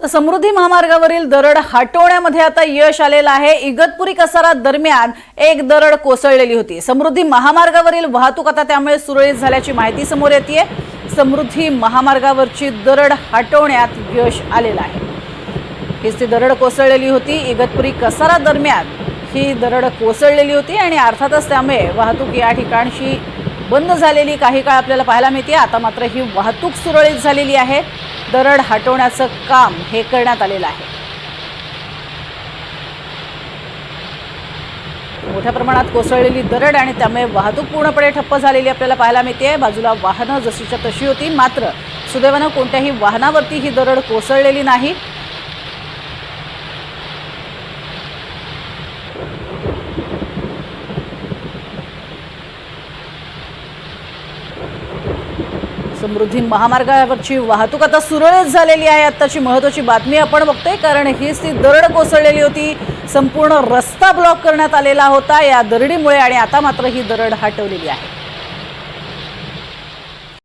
तर समृद्धी महामार्गावरील दरड हटवण्यामध्ये आता यश आलेलं आहे. इगतपुरी कसारा दरम्यान एक दरड कोसळलेली होती. समृद्धी महामार्गावरील वाहतूक आता त्यामुळे सुरळीत झाल्याची माहिती समोर येते समृद्धी महामार्गावरची दरड हटवण्यात यश आलेलं आहे. हीच ती दरड कोसळलेली होती. इगतपुरी कसारा दरम्यान ही दरड कोसळलेली होती आणि अर्थातच त्यामुळे वाहतूक या ठिकाणशी बंद झालेली काही काळ आपल्याला पाहायला मिळते. आता मात्र ही वाहतूक सुरळीत झालेली आहे. दरड हटवण्याचं काम हे करण्यात आलेलं आहे. मोठ्या प्रमाणात कोसळलेली दरड आणि त्यामुळे वाहतूक पूर्णपणे ठप्प झालेली आपल्याला पाहायला मिळते. बाजूला वाहनं जशीच्या तशी होती. मात्र सुदैवानं कोणत्याही वाहनावरती ही दरड कोसळलेली नाही. समृद्धी महामार्गावरची वाहतूक आता सुरळीत झालेली आहे. आत्ताची महत्त्वाची बातमी आपण बघतोय कारण हीच ती दरड कोसळलेली होती. संपूर्ण रस्ता ब्लॉक करण्यात आलेला होता या दरडीमुळे आणि आता मात्र ही दरड हटवलेली आहे.